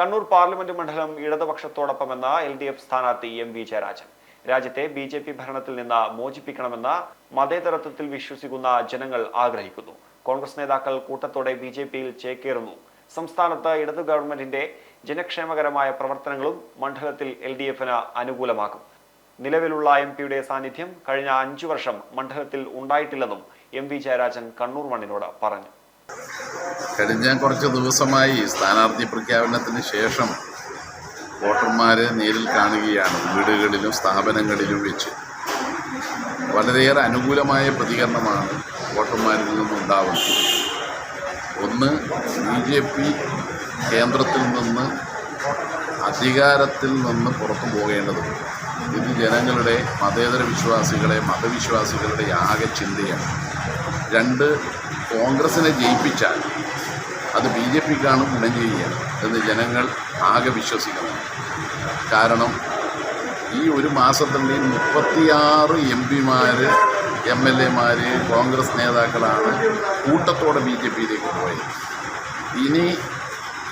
Kannur parliament മണ്ഡലം ഇടതുപക്ഷത്തോടൊപ്പമെന്ന L D F സ്ഥാനാർത്ഥി എം വി ജയരാജൻ. രാജ്യത്തെ ബി ജെ പി ഭരണത്തിൽ നിന്ന് മോചിപ്പിക്കണമെന്ന് മതേതരത്വത്തിൽ വിശ്വസിക്കുന്ന ജനങ്ങൾ ആഗ്രഹിക്കുന്നു. കോൺഗ്രസ് നേതാക്കൾ കൂട്ടത്തോടെ ബി ജെ പിയിൽ ചേക്കേറുന്നു. സംസ്ഥാനത്ത് ഇടതു ഗവൺമെന്റിന്റെ ജനക്ഷേമകരമായ പ്രവർത്തനങ്ങളും മണ്ഡലത്തിൽ എൽ ഡി എഫിന് അനുകൂലമാക്കും നിലവിലുള്ള എം പിയുടെ സാന്നിധ്യം കഴിഞ്ഞ അഞ്ചു വർഷം മണ്ഡലത്തിൽ ഉണ്ടായിട്ടില്ലെന്നും എം വി ജയരാജൻ കണ്ണൂർ മണ്ണിനോട് പറഞ്ഞു. കഴിഞ്ഞ കുറച്ച് ദിവസമായി സ്ഥാനാർത്ഥി പ്രഖ്യാപനത്തിന് ശേഷം വോട്ടർമാരെ നേരിൽ കാണുകയാണ് വീടുകളിലും സ്ഥാപനങ്ങളിലും വെച്ച്. വളരെയേറെ അനുകൂലമായ പ്രതികരണമാണ് വോട്ടർമാരിൽ നിന്നുണ്ടാവുന്നത് ഒന്ന് ബി ജെ പി കേന്ദ്രത്തിൽ നിന്ന് അധികാരത്തിൽ നിന്ന് പുറത്തു പോകേണ്ടതുണ്ട് ഇത് ജനങ്ങളുടെ മതേതര വിശ്വാസികളെ മതവിശ്വാസികളുടെ ആകെ ചിന്തയാണ്. രണ്ട് കോൺഗ്രസിനെ ജയിപ്പിച്ചാൽ അത് ബി ജെ പിക്കാണ് ഗുണം ചെയ്യുക എന്ന് ജനങ്ങൾ ആകെ വിശ്വസിക്കണം കാരണം ഈ ഒരു മാസത്തിന്റെ മുപ്പത്തിയാറ് എം പിമാർ എം എൽ എമാർ കോൺഗ്രസ് നേതാക്കളാണ് കൂട്ടത്തോടെ ബി ജെ പിയിലേക്ക് പോയത്. ഇനി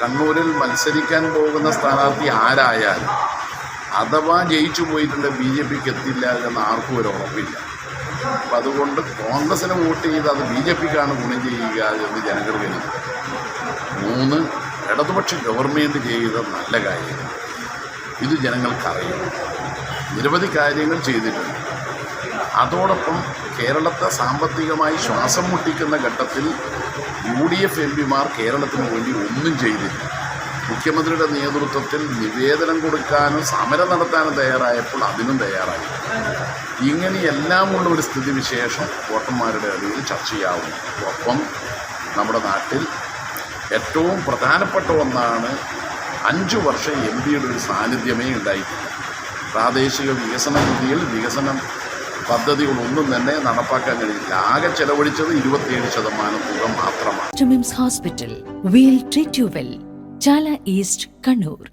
കണ്ണൂരിൽ മത്സരിക്കാൻ പോകുന്ന സ്ഥാനാർത്ഥി ആരായാലും അഥവാ ജയിച്ചു പോയിട്ടുണ്ട് ബി ജെ പിക്ക് എത്തില്ല എന്ന് ആർക്കും ഒരു ഉറപ്പില്ല. അപ്പം അതുകൊണ്ട് കോൺഗ്രസിന് വോട്ട് ചെയ്ത് അത് ബി ജെ പിക്കാണ് ഗുണം ചെയ്യുക എന്ന് ജനങ്ങൾ കരുതുന്നു മൂന്ന് ഇടതുപക്ഷ ഗവൺമെന്റ് ചെയ്ത നല്ല കാര്യങ്ങൾ. ഇത് ജനങ്ങൾക്കറിയാം. നിരവധി കാര്യങ്ങൾ ചെയ്തിട്ടുണ്ട്. അതോടൊപ്പം കേരളത്തെ സാമ്പത്തികമായി ശ്വാസം മുട്ടിക്കുന്ന ഘട്ടത്തിൽ യു ഡി എഫ് എം പിമാർ കേരളത്തിന് വേണ്ടി ഒന്നും ചെയ്തില്ല. മുഖ്യമന്ത്രിയുടെ നേതൃത്വത്തിൽ നിവേദനം കൊടുക്കാനും സമരം നടത്താനും തയ്യാറായപ്പോൾ അതിനും തയ്യാറായി ഇങ്ങനെയെല്ലാമുള്ള ഒരു സ്ഥിതിവിശേഷം വോട്ടർമാരുടെ ഇടയിൽ ചെയ്യാവുന്നു. ഒപ്പം നമ്മുടെ നാട്ടിൽ ഏറ്റവും പ്രധാനപ്പെട്ട ഒന്നാണ് അഞ്ച് വർഷം എം പിയുടെ ഒരു സാന്നിധ്യമേ ഉണ്ടായിട്ടില്ല. പ്രാദേശിക വികസന രീതിയിൽ വികസനം പദ്ധതികളൊന്നും തന്നെ നടപ്പാക്കാൻ കഴിഞ്ഞില്ല. ആകെ ചെലവഴിച്ചത് ഇരുപത്തിയേഴ് ശതമാനം തുക മാത്രമാണ്. Hospital will treat you well Chala east Kannur.